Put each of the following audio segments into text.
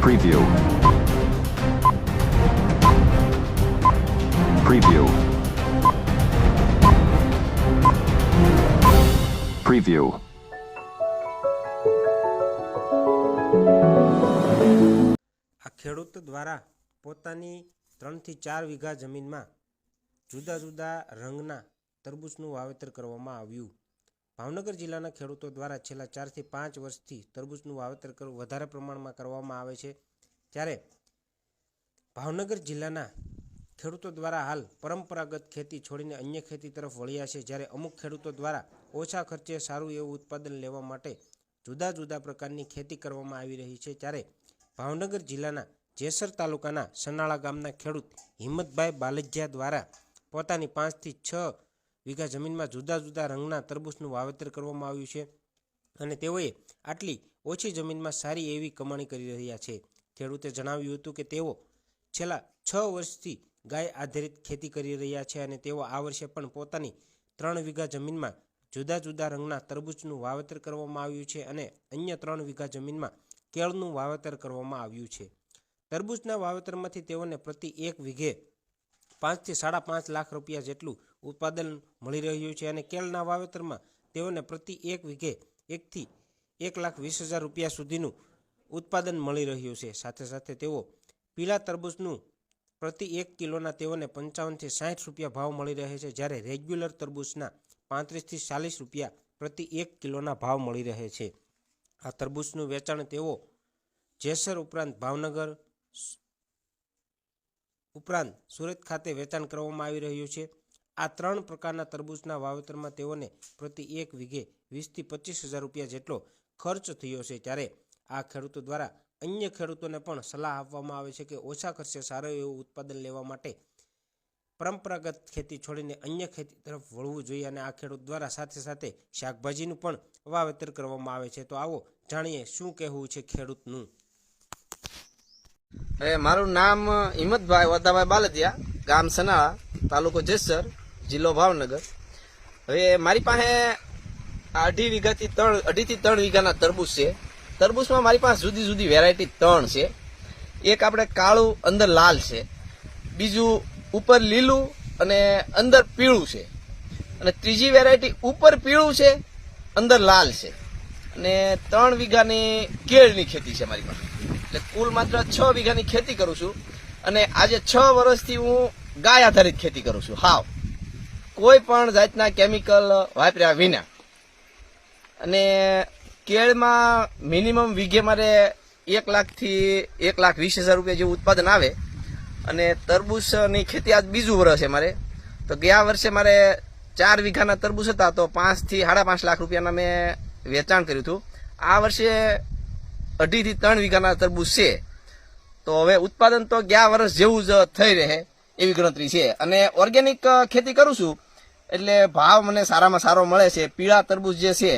Preview. Preview. Preview. આ ખેડૂત દ્વારા પોતાની ત્રણથી ચાર વીઘા જમીનમાં જુદા જુદા રંગના તરબૂચનું વાવેતર કરવામાં આવ્યું ભાવનગર જિલ્લાના ખેડૂતો દ્વારા છેલ્લા ચારથી પાંચ વર્ષથી તરબૂચનું વાવેતર વધારે પ્રમાણમાં કરવામાં આવે છે. ત્યારે ભાવનગર જિલ્લાના ખેડૂતો દ્વારા હાલ પરંપરાગત ખેતી છોડીને અન્ય ખેતી તરફ વળ્યા છે. જ્યારે અમુક ખેડૂતો દ્વારા ઓછા ખર્ચે સારું એવું ઉત્પાદન લેવા માટે જુદા જુદા પ્રકારની ખેતી કરવામાં આવી રહી છે. ત્યારે ભાવનગર જિલ્લાના જેસર તાલુકાના સનાળા ગામના ખેડૂત હિંમતભાઈ બાલજિયા દ્વારા પોતાની પાંચથી છ વીઘા જમીનમાં જુદા જુદા રંગના તરબૂચનું વાવેતર કરવામાં આવ્યું છે અને તેઓએ આટલી ઓછી જમીનમાં સારી એવી કમાણી કરી રહ્યા છે. ખેડૂતે જણાવ્યું હતું કે તેઓ છેલ્લા છ વર્ષથી ગાય આધારિત ખેતી કરી રહ્યા છે અને તેઓ આ વર્ષે પણ પોતાની ત્રણ વીઘા જમીનમાં જુદા જુદા રંગના તરબૂચનું વાવેતર કરવામાં આવ્યું છે અને અન્ય ત્રણ વીઘા જમીનમાં કેળનું વાવેતર કરવામાં આવ્યું છે. તરબૂચના વાવેતરમાંથી તેઓને પ્રતિ એક વીઘે પાંચથી સાડા પાંચ લાખ રૂપિયા જેટલું ઉત્પાદન મળી રહ્યું છે અને કેળના વાવેતરમાં તેઓને પ્રતિ એક વીઘે એકથી એક લાખ વીસ હજાર રૂપિયા સુધીનું ઉત્પાદન મળી રહ્યું છે. સાથે સાથે તેઓ પીળા તરબૂચનું પ્રતિ એક કિલોના તેઓને પંચાવનથી સાઠ રૂપિયા ભાવ મળી રહે છે, જ્યારે રેગ્યુલર તરબૂચના પાંત્રીસથી ચાલીસ રૂપિયા પ્રતિ એક કિલોના ભાવ મળી રહે છે. આ તરબૂચનું વેચાણ તેઓ જેસર ઉપરાંત ભાવનગર ઉપરાંત સુરત ખાતે વેચાણ કરવામાં આવી રહ્યું છે. આ ત્રણ પ્રકારના તરબૂચના વાવેતરમાં તેઓને પ્રતિ એક વીઘે વીસથી પચીસ હજાર રૂપિયા જેટલો ખર્ચ થયો છે. ત્યારે આ ખેડૂતો દ્વારા અન્ય ખેડૂતોને પણ સલાહ આપવામાં આવે છે કે ઓછા ખર્ચે સારું એવું ઉત્પાદન લેવા માટે પરંપરાગત ખેતી છોડીને અન્ય ખેતી તરફ વળવું જોઈએ અને આ ખેડૂત દ્વારા સાથે સાથે શાકભાજીનું પણ વાવેતર કરવામાં આવે છે. તો આવો જાણીએ શું કહેવું છે ખેડૂતનું? એ, મારું નામ હિંમતભાઈ વદાભાઈ બાલદિયા, ગામ સનાળા, તાલુકો જેસર, જિલ્લો ભાવનગર. હવે મારી પાસે અઢી વીઘાથી ત્રણ, અઢીથી ત્રણ વીઘાના તરબૂચ છે. તરબૂચમાં મારી પાસે જુદી જુદી વેરાયટી ત્રણ છે. એક આપણે કાળું, અંદર લાલ છે. બીજું ઉપર લીલું અને અંદર પીળું છે. અને ત્રીજી વેરાયટી ઉપર પીળું છે, અંદર લાલ છે. અને ત્રણ વીઘાની કેળની ખેતી છે મારી પાસે. એટલે કુલ માત્ર છ વીઘાની ખેતી કરું છું અને આજે છ વર્ષથી હું ગાય આધારિત ખેતી કરું છું. હાવ. કોઈ પણ જાતના કેમિકલ વાપર્યા વિના. અને કેળમાં મિનિમમ વીઘે મારે એક લાખથી એક લાખ વીસ હજાર રૂપિયા જેવું ઉત્પાદન આવે. અને તરબૂચની ખેતી આજ બીજું વર્ષ છે મારે. તો ગયા વર્ષે મારે ચાર વીઘાના તરબૂચ હતા, તો પાંચથી સાડા પાંચ લાખ રૂપિયાના મેં વેચાણ કર્યું હતું. આ વર્ષે અઢીથી ત્રણ વીઘાના તરબૂચ છે. તો હવે ઉત્પાદન તો ગયા વર્ષ જેવું જ થઈ રહે એવી ગણતરી છે. અને ઓર્ગેનિક ખેતી કરું છું, એટલે ભાવ મને સારામાં સારો મળે છે. પીળા તરબૂચ જે છે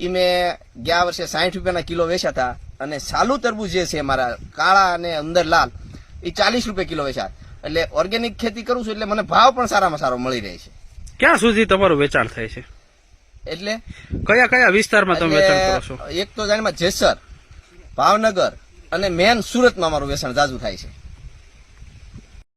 એ મેં ગયા વર્ષે સાઠ રૂપિયાના કિલો વેચ્યા હતા. અને સાલુ તરબૂચ જે છે મારા કાળા અને અંદર લાલ એ ચાલીસ રૂપિયા કિલો વેચાય. એટલે ઓર્ગેનિક ખેતી કરું છું એટલે મને ભાવ પણ સારામાં સારો મળી રહે છે. ક્યાં સુધી તમારું વેચાણ થાય છે? એટલે કયા કયા વિસ્તારમાં તમે વેચાણ કરો છો? એક તો જાણીમાં જેસર ભાવનગર અને મેન સુરતમાં મારું વેચાણ જાજુ થાય છે.